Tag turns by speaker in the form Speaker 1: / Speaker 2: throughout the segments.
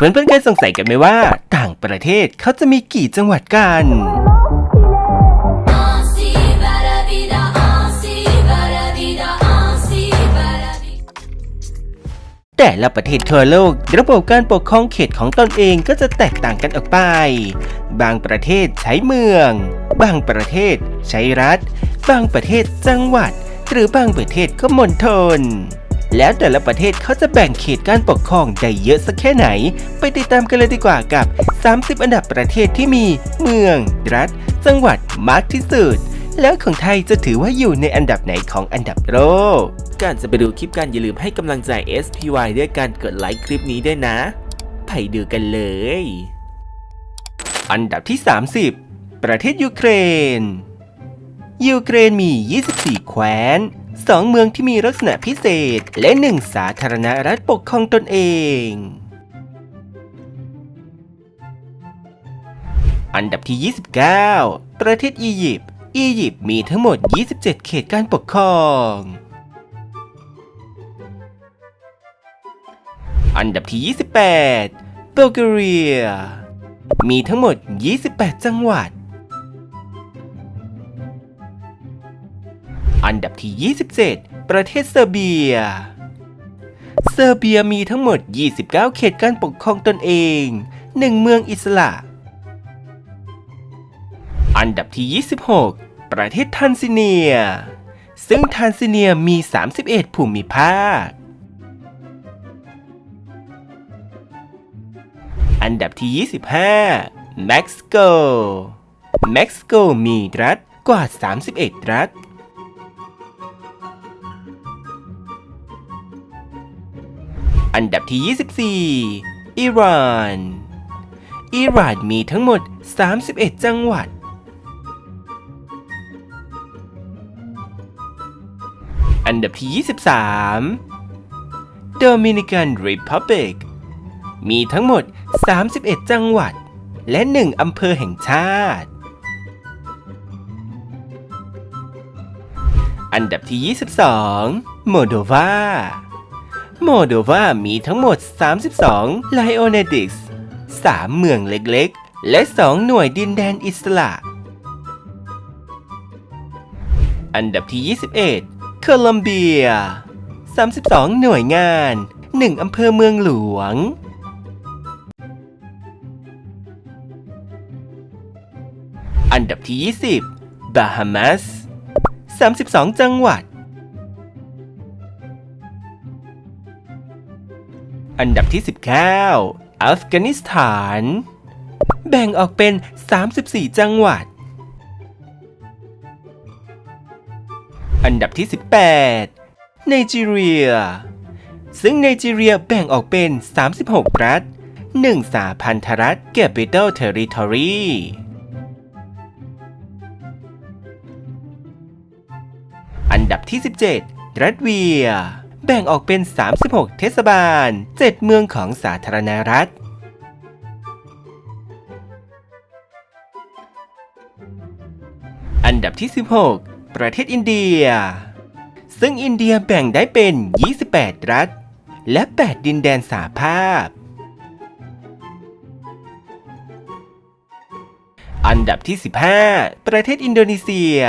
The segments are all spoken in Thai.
Speaker 1: เพื่อนๆเคยสงสัยกันไหมว่า ต่างประเทศเขาจะมีกี่จังหวัดกัน แต่ละประเทศทั่วโลก ระบบการปกครองเขตของตนเองก็จะแตกต่างกันออกไป บางประเทศใช้เมือง บางประเทศใช้รัฐ บางประเทศจังหวัด หรือบางประเทศก็มณฑล แล้วแต่ละประเทศเขาจะแบ่งเขตการปกครองได้เยอะสักแค่ไหน ไปติดตามกันเลยดีกว่ากับ 30 อันดับประเทศที่มี เมือง รัฐ จังหวัดมากที่สุด แล้วของไทยจะถือว่าอยู่ในอันดับไหนของอันดับโลก
Speaker 2: ก่อนจะไปดูคลิปกันอย่าลืมให้กำลังใจ SPY ด้วยการกดไลค์คลิปนี้ด้วยนะ ไปดูกันเลย
Speaker 1: อันดับที่ 30 ประเทศยูเครน ยูเครนมี 24 แคว้น 2 เมืองที่มีลักษณะพิเศษ และ 1 สาธารณรัฐปกครองตนเอง อันดับที่ 29 ประเทศอียิปต์อียิปต์มีทั้งหมด 27 เขตการปกครอง อันดับที่ 28บัลแกเรีย มีทั้งหมด 28 จังหวัด อันดับที่ 27 ประเทศเซอร์เบีย เซอร์เบียมีทั้งหมด 29 เขตการปกครองตนเอง 1 เมืองอิสระ อันดับที่ 26 ประเทศทันซาเนีย ซึ่งทันซาเนียมี 31 ภูมิภาค อันดับที่ 25 เม็กซิโก เม็กซิโกมีรัฐกว่า 31 รัฐ อันดับที่ 24 อิหร่าน อิหร่านมีทั้งหมด 31 จังหวัด อันดับที่ 23 โดมินิกันรีพับลิก มีทั้งหมด 31 จังหวัด และ 1 อำเภอแห่งชาติ อันดับที่ 22 โมโดวา โมโดวามีทั้งหมด 32 ไลโอเนดิกส์3เมืองเล็กๆ และ 2 หน่วยดินแดนอิสระ อันดับที่ 21 โคลอมเบีย 32 หน่วยงาน 1 อำเภอเมืองหลวง อันดับที่ 20 บาฮามัส 32 จังหวัด อันดับที่ 19 อัฟกานิสถาน แบ่งออกเป็น 34 จังหวัด อันดับที่ 18 ไนจีเรีย ซึ่งไนจีเรียแบ่งออกเป็น 36 รัฐ 1 สาพันธรัฐ Capital Territory อันดับที่ 17 รัฐเวีย แบ่งออกเป็น 36 เทศบาล 7 เมืองของสาธารณรัฐ อันดับที่ 16 ประเทศอินเดีย ซึ่งอินเดียแบ่งได้เป็น 28 รัฐ และ 8 ดินแดนสาภาพ อันดับที่ 15 ประเทศอินโดนีเซีย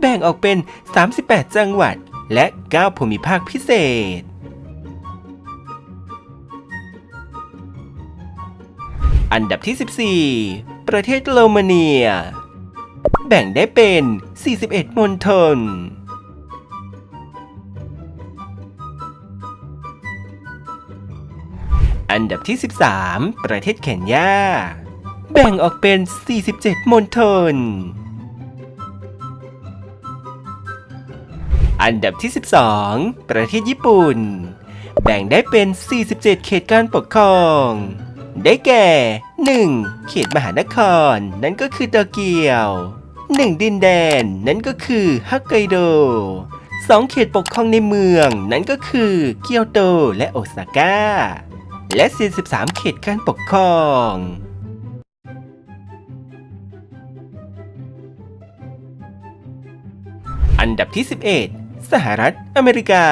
Speaker 1: แบ่งออกเป็น 38 จังหวัด และ 9 ภูมิภาคพิเศษ อันดับที่ 14 ประเทศโรมาเนีย แบ่งได้เป็น 41 มณฑลอันดับที่ 13 ประเทศเคนยา แบ่งออกเป็น 47 มณฑล อันดับที่ 12 ประเทศญี่ปุ่น แบ่งได้เป็น 47 เขตการปกครอง ได้แก่ 1. เขตมหานคร นั่นก็คือโตเกียว 1. ดินแดน นั่นก็คือฮอกไกโด 2. เขตปกครองในเมือง นั่นก็คือเกียวโตและโอซาก้า และ 43 เขตการปกครองอันดับที่ 11 สหรัฐอเมริกา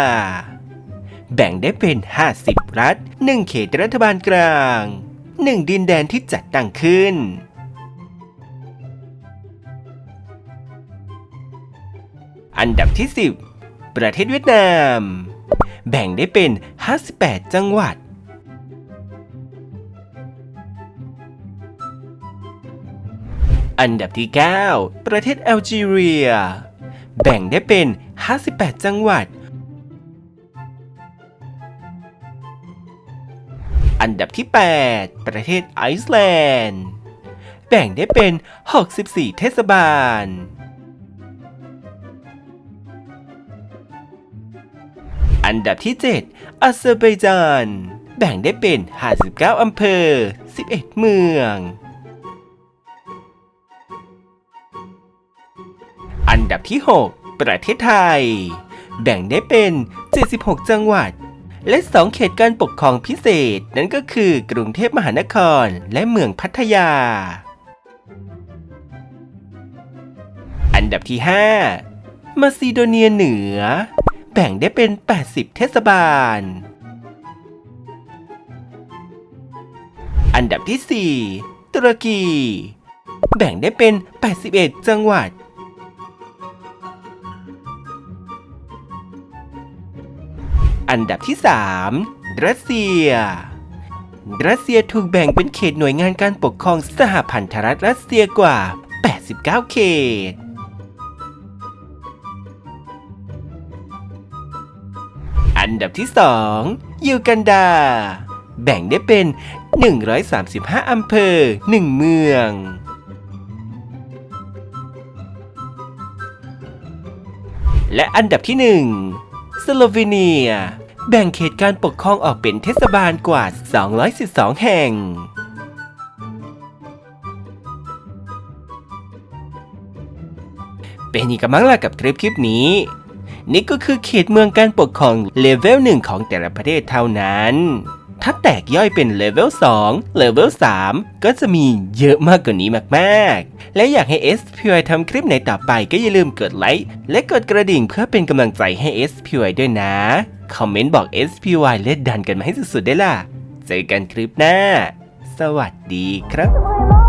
Speaker 1: แบ่งได้เป็น 50 รัฐ 1 เขตรัฐบาลกลาง 1 ดินแดนที่จัดตั้งขึ้น อันดับที่ 10 ประเทศเวียดนาม แบ่งได้เป็น 58 จังหวัดอันดับที่ 9 ประเทศแอลจีเรีย แบ่งได้เป็น 58 จังหวัด อันดับที่ 8 ประเทศไอซ์แลนด์ แบ่งได้เป็น 64 เทศบาล อันดับที่ 7 อาเซอร์ไบจาน แบ่งได้เป็น 59 อำเภอ 11 เมือง อันดับที่ 6 ประเทศไทย แบ่งได้เป็น 76 จังหวัด และ 2 เขตการปกครองพิเศษ นั่นก็คือกรุงเทพมหานครและเมืองพัทยา อันดับที่ 5 มาซิโดเนียเหนือ แบ่งได้เป็น 80 เทศบาล อันดับที่ 4 ตุรกี แบ่งได้เป็น 81 จังหวัด อันดับที่ 3 รัสเซีย รัสเซียถูกแบ่งเป็นเขตหน่วยงานการปกครองสหพันธรัฐรัสเซียกว่า 89 เขต อันดับที่ 2 ยูกันดา แบ่งได้เป็น 135 อำเภอ 1 เมือง และอันดับที่ 1 สโลวีเนีย แบ่งเขตการปกครองออกเป็นเทศบาลกว่า 212 แห่ง เป็นยังไงกันบ้างล่ะกับคลิปคลิปนี้ นี่ก็คือเขตเมืองการปกครองเลเวล1ของแต่ละประเทศเท่านั้น ถ้าแตกย่อยเป็นเลเวล2เลเวล3ก็จะมีเยอะมากกว่านี้มากๆ และอยากให้ SPY ทำคลิปไหนต่อไปก็อย่าลืมกดไลค์และกดกระดิ่งเพื่อเป็นกำลังใจให้ SPY ด้วยนะ คอมเมนต์บอก SPY เละดันกันมาให้สุดๆได้ล่ะ เจอกันคลิปหน้า สวัสดีครับ